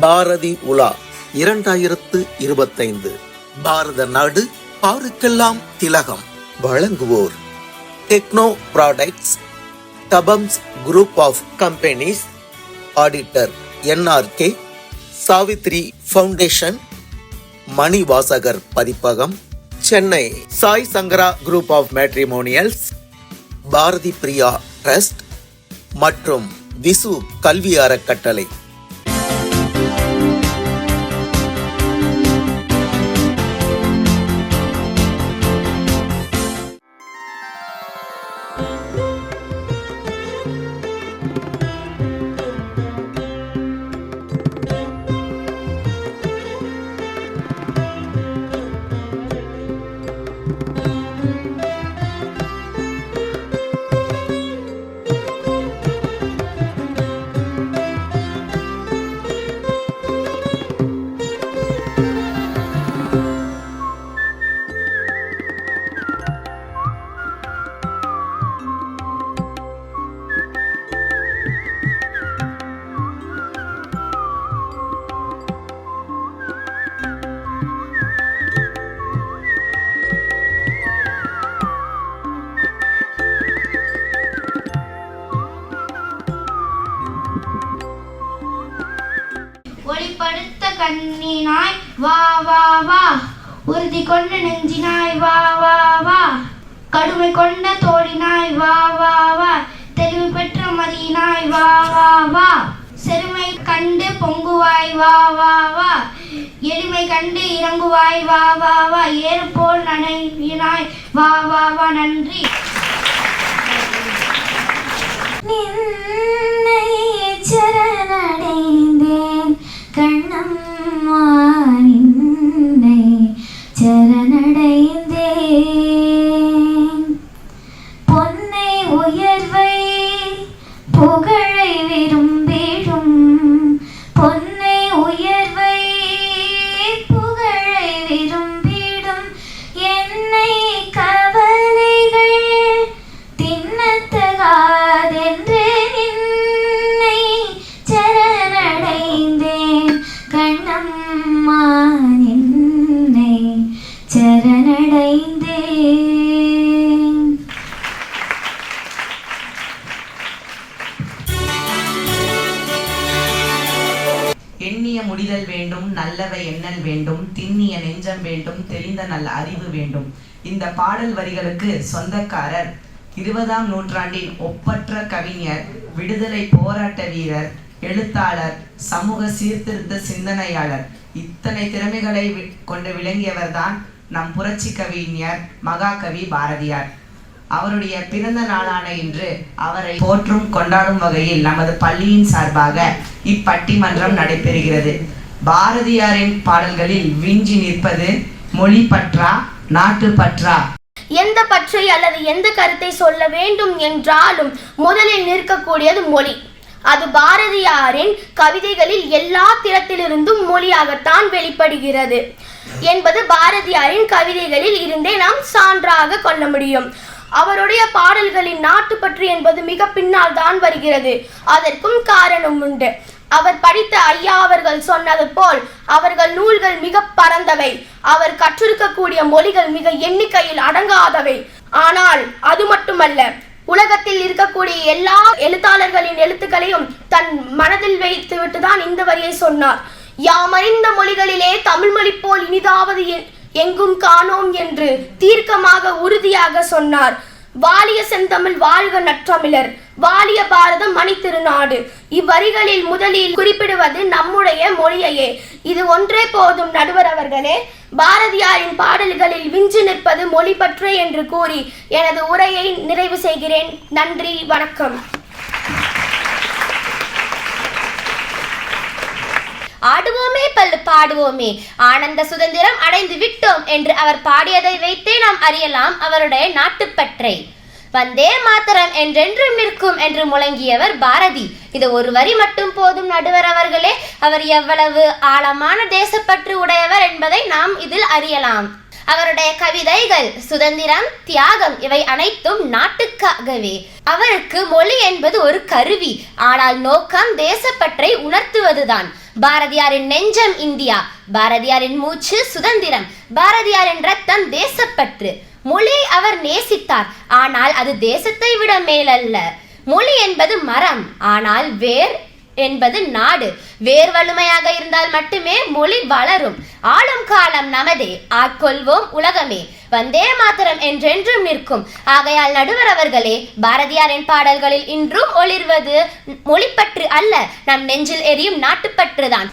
பாரதி உலா இரண்டாயிரத்து இருபத்தைந்து. பாரத நாடு பாருக்கெல்லாம் திலகம். வழங்குவோர் techno products தபம்ஸ் group of companies auditor N R K Savithri foundation Manivasagar பதிப்பகம் Chennai Sai Sankara group of matrimonials Bharathi Priya trust மற்றும் விசு கல்வி அறக்கட்டளை வா வா வா. உறுதி கொண்ட நெஞ்சினாய் வா வா வா. கடுமை கொண்ட தோழினாய் வா வா வா. தெளிவு பெற்ற மதியினாய் வா வா வா. செருமை கண்டு பொங்குவாய் வா வா வா. எளிமை கண்டு இறங்குவாய் வா வா வா. ஏறு போல் நனைவினாய் வா வா வா. நன்றி. நின்னை சரணடைந்தேன். கண்ணம்மா சரணடைந்தேன் முடிதல் வேண்டும் நல்லவை எண்ணல் வேண்டும் திண்ணிய நெஞ்சம் வேண்டும் தெளிந்த நல்ல அறிவு வேண்டும். இந்த பாடல் வரிகளுக்கு சொந்தக்காரர் இருபதாம் நூற்றாண்டின் ஒப்பற்ற கவிஞர் விடுதலை போராட்ட வீரர் எழுத்தாளர் சமூக சீர்திருத்த சிந்தனையாளர். இத்தனை திறமைகளை கொண்டு விளங்கியவர்தான் நம் புரட்சி கவிஞர் மகாகவி பாரதியார். அவருடைய பிறந்த நாளான இன்று அவரை போற்றும் கொண்டாடும் வகையில் நமது பள்ளியின் சார்பாக இப்பட்டிமன்றம் நடைபெறுகிறது. பாரதியாரின் பாடல்களில் விஞ்சி நிற்பது மொழி பற்றா நாட்டு பற்றா? எந்த பற்றை அல்லது எந்த கருத்தை சொல்ல வேண்டும் என்றாலும் முதலில் நிற்கக்கூடியது மொழி. அது பாரதியாரின் கவிதைகளில் எல்லா திறத்திலிருந்தும் மொழியாகத்தான் வெளிப்படுகிறது. என்பது பாரதியாரின் கவிதைகளில் இருந்தே நாம் சான்றாக கொள்ள முடியும். அவருடைய பாடல்களின் நாட்டு பற்று என்பது மிக பின்னால் தான் வருகிறது. அதற்கும் காரணம் உண்டு. அவர் படித்த ஐயா அவர்கள் சொன்னது போல் அவர்கள் நூல்கள் மிக பரந்தவை. அவர் கற்றிருக்கக்கூடிய மொழிகள் மிக எண்ணிக்கையில் அடங்காதவை. ஆனால் அது மட்டுமல்ல உலகத்தில் இருக்கக்கூடிய எல்லா எழுத்தாளர்களின் எழுத்துக்களையும் தன் மனதில் வைத்துவிட்டு தான் இந்த வரியை சொன்னார். யாமறிந்த மொழிகளிலே தமிழ் மொழி போல் இனிதாவது என் எங்கும் காணோம் என்று தீர்க்கமாக உறுதியாக சொன்னார். வாலிய செந்தமிழ் வாழ்க நற்றமிழர் வாலிய பாரதம் மணி திருநாடு. இவ்வரிகளில் முதலில் குறிப்பிடுவது நம்முடைய மொழியையே. இது ஒன்றே போதும் நடுவர் அவர்களே. பாரதியாரின் பாடல்களில் விஞ்சு நிற்பது மொழி பற்றே என்று கூறி எனது உரையை நிறைவு செய்கிறேன். நன்றி வணக்கம். ஆடுவோமே பல்லு பாடுவோமே. ஆனந்த சுதந்திரம் அடைந்து விட்டோம் என்று அவர் பாடியதை வைத்தே நாம் அறியலாம் அவருடைய நாட்டுப்பற்றை. வந்தே மாத்தரம் என்றென்றும் நிற்கும் என்று முழங்கியவர் பாரதி. இது ஒரு வரி மட்டும் போதும் நடுவர் அவர்களே. அவர் எவ்வளவு ஆழமான தேசப்பற்று உடையவர் என்பதை நாம் இதில் அறியலாம். அவருடைய கவிதைகள் சுதந்திரம் தியாகம் இவை அனைத்தும் நாட்டுக்காகவே. அவருக்கு மொழி என்பது ஒரு கருவி. ஆனால் நோக்கம் தேசப்பற்றை உணர்த்துவதுதான். பாரதியாரின் நெஞ்சம் இந்தியா பாரதியாரின் மூச்சு சுதந்திரம் பாரதியாரின் ரத்தம் தேசப்பற்று. மொழி அவர் நேசித்தார் ஆனால் அது தேசத்தை விட மேலல்ல. மொழி என்பது மரம் ஆனால் வேர் என்பது நாடு. வேர் வலுமையாக இருந்தால் மட்டுமே மொழி வளரும். ஆளும் காலம் நமதே. ஆட்கொள்வோம் உலகமே. வந்தே மாத்திரம் என்றென்றும் நிற்கும். ஆகையால் நடுவர் அவர்களே பாரதியாரின் பாடல்களில் இன்றும் ஒளிர்வது மொழிப்பற்று அல்ல. நம் நெஞ்சில் எரியும் நாட்டுப்பற்றுதான்.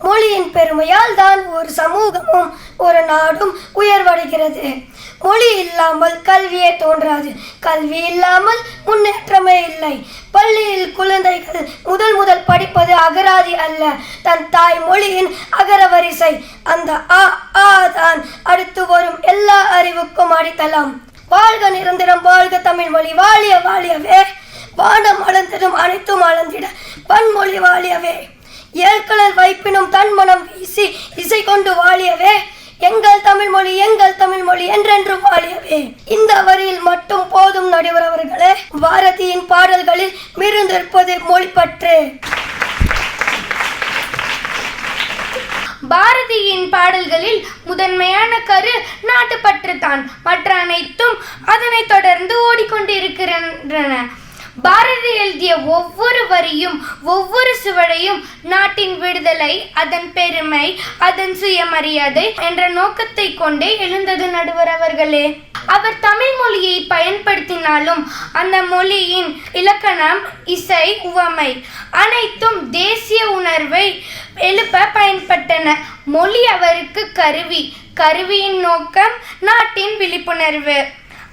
மொழியின் பெருமையால் தான் ஒரு சமூகமும் ஒரு நாடும் உயர்வடைகிறது. மொழி இல்லாமல் கல்வியே தோன்றாது. கல்வி இல்லாமல் முன்னேற்றமே இல்லை. பள்ளியில் குழந்தைகள் முதல் முதல் படிப்பது அகராதி அல்ல. தன் தாய் மொழியின் அகரவரிசை அந்த ஆ ஆ தான் அடுத்து வரும் எல்லா அறிவுக்கும் அடித்தளம். வாழ்க நிரந்தரம் வாழ்க தமிழ் மொழி. வாழிய வாழியவே. வானம் அளந்திடும் அனைத்தும் அளந்திட. பன்மொழி வாழியவே. ஏற்கனல் வைப்பினும் தன் மனம் வீசி இசை கொண்டு வாழியவே. எங்கள் தமிழ் மொழி எங்கள் தமிழ் மொழி என்றென்றும் வாழியவே. இந்த வரியில் மட்டும் போதும் நடுவர் அவர்களே. பாரதியின் பாடல்களில் மிருந்திருப்பது மொழிப்பற்று. பாரதியின் பாடல்களில் முதன்மையான கரு நாட்டுப்பற்று தான் மற்ற அனைத்தும் அதனைத் தொடர்ந்து ஓடிக்கொண்டிருக்கின்றன. பாரதி எழுதிய ஒவ்வொரு வரியும் ஒவ்வொரு சுவடையும் நாட்டின் விடுதலை அதன் பெருமை அதன் சுயமரியாதை என்ற நோக்கத்தை கொண்டே எழுந்தது நடுவர் அவர்களே. அவர் தமிழ் மொழியை பயன்படுத்தினாலும் அந்த மொழியின் இலக்கணம் இசை உவமை அனைத்தும் தேசிய உணர்வை எழுப்ப பயன்பட்டன. மொழி அவருக்கு கருவி கருவியின் நோக்கம் நாட்டின் விழிப்புணர்வு.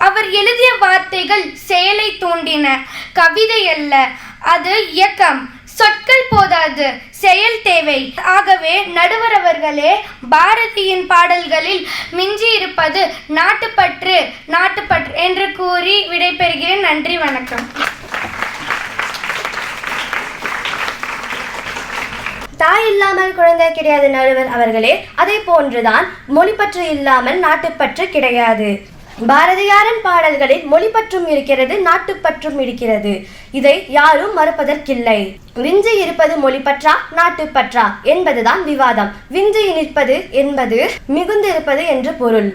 அவர் எழுதிய வார்த்தைகள் செயலை தூண்டின. கவிதை அல்ல அது இயக்கம். சொற்கள் போதாது செயல் தேவை. ஆகவே நடுவர் அவர்களே பாரதியின் பாடல்களில் மிஞ்சி இருப்பது நாட்டுப்பற்று நாட்டுப்பற்று என்று கூறி விடைபெறுகிறேன். நன்றி வணக்கம். தாய் இல்லாமல் குழந்தை கிடையாது நடுவர் அவர்களே அதே போன்றுதான் மொழிப்பற்று இல்லாமல் நாட்டுப்பற்று கிடையாது. பாரதியாரின் பாடல்களில் மொழிப்பற்றும் இருக்கிறது நாட்டுப்பற்றும் இருக்கிறது. இதை யாரும் மறுப்பதற்கில்லை. விஞ்சி இருப்பது மொழிப்பற்றா நாட்டுப்பற்றா என்பதுதான் விவாதம். விஞ்சி நிற்பது என்பது மிகுந்திருப்பது என்று பொருள்.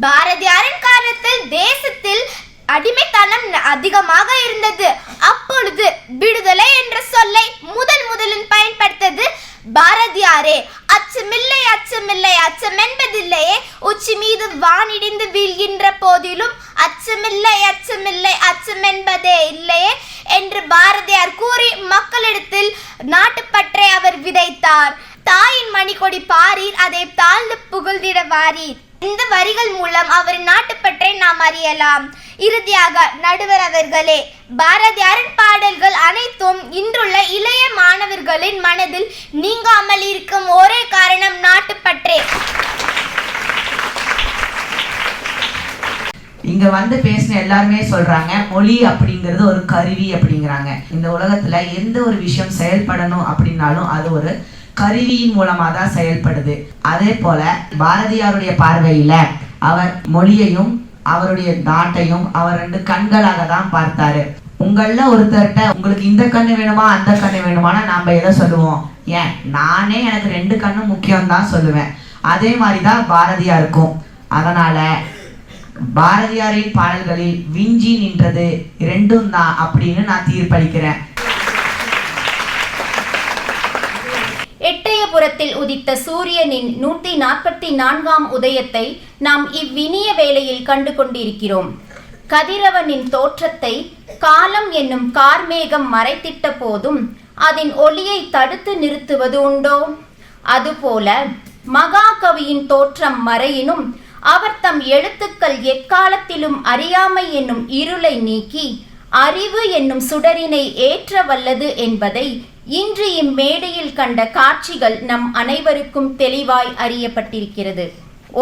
பாரதியாரின் காலத்தில் தேசத்தில் அடிமைத்தனம் அதிகமாக இருந்தது. அப்பொழுது விடுதலை என்ற சொல்லை முதல் முதலில் பயன்படுத்தது பாரதியாரே அச்சமில்லை அச்சமில்லை அச்சம் என்பதில்லையே உச்சி மீது வானிடிந்து வீழ்கின்ற போதிலும் அச்சமில்லை அச்சமில்லை அச்சம் என்பதே இல்லையே என்று பாரதியார் கூறி மக்களிடத்தில் நாட்டுப்பற்றை அவர் விதைத்தார். தாயின் மணிக்கொடி பாரீர் அதை தாழ்ந்து புகழ்ந்திட வாரீர். இந்த வரிகள் மூலம் அவரின் நாட்டுப்பற்றை நாம் அறியலாம். இறுதியாக நடுவர் அவர்களே பாரதியாரின் பாடல்கள் அனைத்தும் இன்றுள்ள இளைய மாணவர்களின் மனதில் நீங்காமல் இருக்கும் ஒரே காரணம் நாட்டுப்பற்றே. இங்க வந்து பேசின எல்லாருமே சொல்றாங்க மொழி அப்படிங்கிறது ஒரு கருவி அப்படிங்கிறாங்க. இந்த உலகத்துல எந்த ஒரு விஷயம் செயல்படணும் அப்படின்னாலும் அது ஒரு கருவியின் மூலமா தான் செயல்படுது. அதே போல பாரதியாருடைய பார்வையில அவர் மொழியையும் அவருடைய நாட்டையும் அவர் ரெண்டு கண்களாக தான் பார்த்தாரு. உங்களில் ஒருத்தர்கிட்ட உங்களுக்கு இந்த கண்ணு வேணுமா அந்த கண்ணு வேணுமானா நாம எதை சொல்லுவோம்? ஏன்? நானே எனக்கு ரெண்டு கண்ணும் முக்கியம் தான் சொல்லுவேன். அதே மாதிரி தான் பாரதியாருக்கும். அதனால பாரதியாரின் பாடல்களில் விஞ்சி நின்றது ரெண்டும் தான் அப்படின்னு நான் தீர்ப்பளிக்கிறேன். எட்டயபுரத்தில் உதித்த சூரியனின் நூற்றி நாற்பத்தி நான்காம் உதயத்தை நாம் இவ்வினிய வேளையில் கண்டு கொண்டிருக்கிறோம் கதிரவனின் தோற்றத்தை காலம் என்னும் கார்மேகம் மறைத்திட்ட போதும் அதன் ஒளியை தடுத்து நிறுத்துவது உண்டோ? அதுபோல மகாகவியின் தோற்றம் மறையினும் அவர் தம் எழுத்துக்கள் எக்காலத்திலும் அறியாமை என்னும் இருளை நீக்கி அறிவு என்னும் சுடரினை ஏற்ற வல்லது என்பதை இன்று இம்மேடையில் கண்ட காட்சிகள் நம் அனைவருக்கும் தெளிவாய் அறியப்பட்டிருக்கிறது.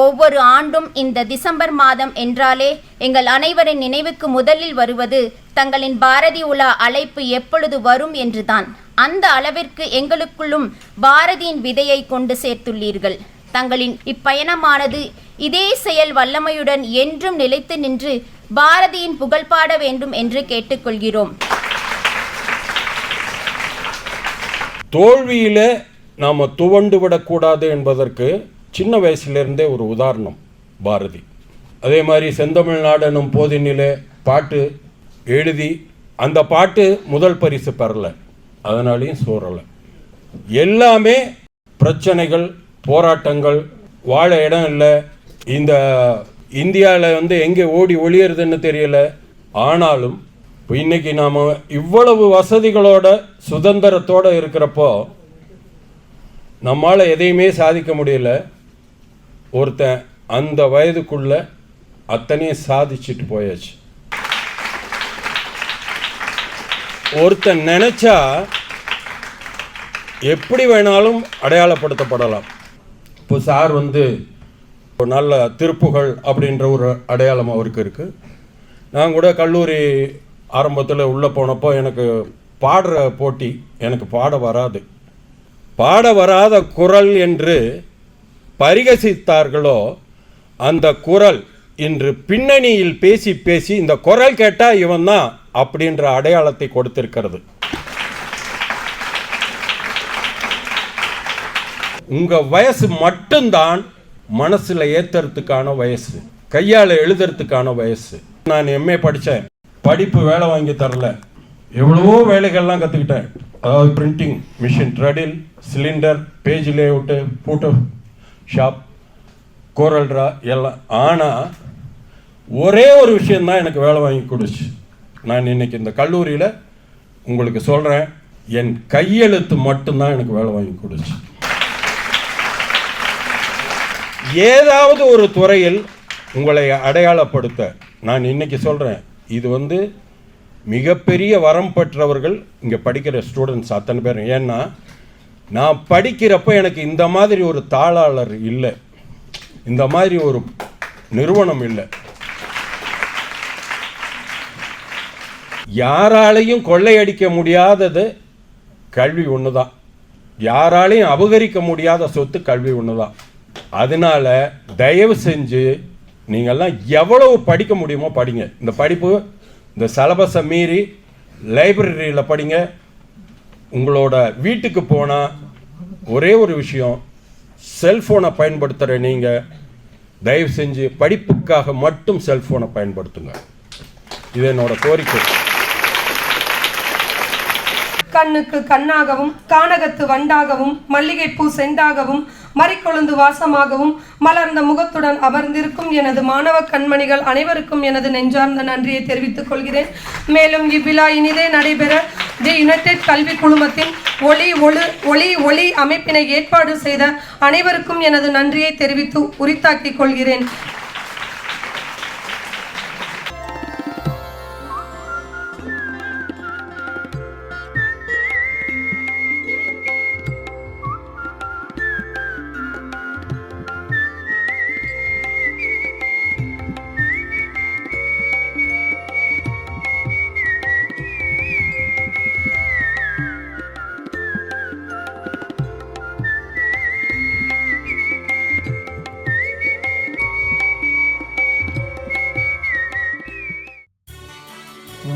ஒவ்வொரு ஆண்டும் இந்த டிசம்பர் மாதம் என்றாலே எங்கள் அனைவரின் நினைவுக்கு முதலில் வருவது தங்களின் பாரதி உலா அழைப்பு எப்பொழுது வரும் என்றுதான். அந்த அளவிற்கு எங்களுக்குள்ளும் பாரதியின் விதையை கொண்டு சேர்த்துள்ளீர்கள். தங்களின் இப்பயணமானது இதே செயல் வல்லமையுடன் என்றும் நிலைத்து நின்று பாரதியின் புகழ் பாட வேண்டும் என்று கேட்டுக்கொள்கிறோம். தோல்வியில் நாம் துவண்டு விடக்கூடாது என்பதற்கு சின்ன வயசுலேருந்தே ஒரு உதாரணம் பாரதி. அதே மாதிரி செந்தமிழ்நாடனும் போதினிலே பாட்டு எழுதி அந்த பாட்டு முதல் பரிசு பெறலை. அதனாலையும் சோறலை. எல்லாமே பிரச்சனைகள் போராட்டங்கள் வாழ இடம் இல்லை. இந்த இந்தியாவில் வந்து எங்கே ஓடி ஒளியறதுன்னு தெரியல. ஆனாலும் இப்போ இன்னைக்கு நாம் இவ்வளவு வசதிகளோட சுதந்திரத்தோட இருக்கிறப்போ நம்மால் எதையுமே சாதிக்க முடியல. ஒருத்தன் அந்த வயதுக்குள்ள அத்தனையும் சாதிச்சுட்டு போயாச்சு. ஒருத்தன் நினச்சா எப்படி வேணாலும் அடையாளப்படுத்தப்படலாம். இப்போ சார் வந்து ஒரு நல்ல திருப்புகழ் அப்படின்ற ஒரு அடையாளம் அவருக்கு இருக்குது நான் கூட கல்லூரி ஆரம்பத்தில் உள்ளே போனப்போ எனக்கு பாடுற போட்டி எனக்கு பாட வராது. பாட வராத குரல் என்று பரிகசித்தார்களோ அந்த குரல் இன்று பின்னணியில் பேசி பேசி இந்த குரல் கேட்டால் இவன் தான் அப்படின்ற அடையாளத்தை கொடுத்திருக்கிறது. உங்கள் வயசு மட்டும்தான் மனசில் ஏற்றுறதுக்கான வயசு. கையால் எழுதுறதுக்கான வயசு. நான் எம்ஏ படித்தேன் படிப்பு வேலை வாங்கி தரல. எவ்வளவோ வேலைகள்லாம் கற்றுக்கிட்டேன் அதாவது printing machine treadle cylinder page layout Photoshop CorelDraw எல்லாம். ஆனால் ஒரே ஒரு விஷயந்தான் எனக்கு வேலை வாங்கி கொடுச்சு. நான் இன்னைக்கு இந்த கல்லூரியில் உங்களுக்கு சொல்கிறேன் என் கையெழுத்து மட்டும்தான் எனக்கு வேலை வாங்கி கொடுச்சு. ஏதாவது ஒரு துறையில் உங்களை அடையாளப்படுத்த நான் இன்னைக்கு சொல்கிறேன் இது வந்து மிகப்பெரிய வரம் பெற்றவர்கள் இங்கே படிக்கிற ஸ்டூடெண்ட்ஸ் அத்தனை பேர். ஏன்னா நான் படிக்கிறப்ப எனக்கு இந்த மாதிரி ஒரு தாளாளர் இல்லை. இந்த மாதிரி ஒரு நிறுவனம் இல்லை. யாராலையும் கொள்ளையடிக்க முடியாதது கல்வி ஒன்று தான் யாராலையும் அபகரிக்க முடியாத சொத்து கல்வி ஒன்று தான் அதனால தயவு செஞ்சு நீங்கள்லாம் எவ்வளவு படிக்க முடியுமோ படிங்க. இந்த படிப்பு இந்த சிலபஸை மீறி லைப்ரரியில் படிங்க. உங்களோட வீட்டுக்கு போனால் ஒரே ஒரு விஷயம் செல்ஃபோனை பயன்படுத்துகிற நீங்கள் தயவு செஞ்சு படிப்புக்காக மட்டும் செல்ஃபோனை பயன்படுத்துங்க. இது என்னோட கோரிக்கை. கண்ணுக்கு கண்ணாகவும் கானகத்து வண்டாகவும் மல்லிகைப்பூ செண்டாகவும் மறிக்கொழுந்து வாசமாகவும் மலர்ந்த முகத்துடன் அமர்ந்திருக்கும் எனது மாணவ கண்மணிகள் அனைவருக்கும் எனது நெஞ்சார்ந்த நன்றியை தெரிவித்துக் கொள்கிறேன். மேலும் இவ்விழா இனிதே நடைபெற தி யுனைடெட் கல்வி குழுமத்தின் ஒளி ஒளி ஒளி ஒளி அமைப்பினை ஏற்பாடு செய்த அனைவருக்கும் எனது நன்றியை தெரிவித்து உரித்தாக்கிக் கொள்கிறேன்.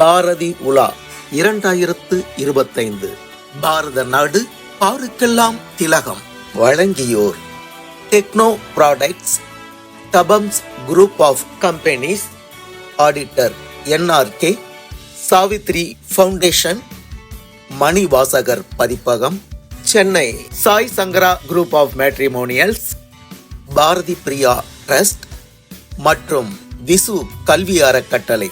பாரதி உலா இரண்டாயிரத்து இருபத்தைந்து. பாரத நாடு பாருக்கெல்லாம் திலகம். வழங்கியோர் techno products தபம்ஸ் group of companies auditor N R K Savithri foundation Manivasagar பதிப்பகம் Chennai Sai Sankara group of matrimonials Bharathi Priya trust மற்றும் விசு கல்வி அறக்கட்டளை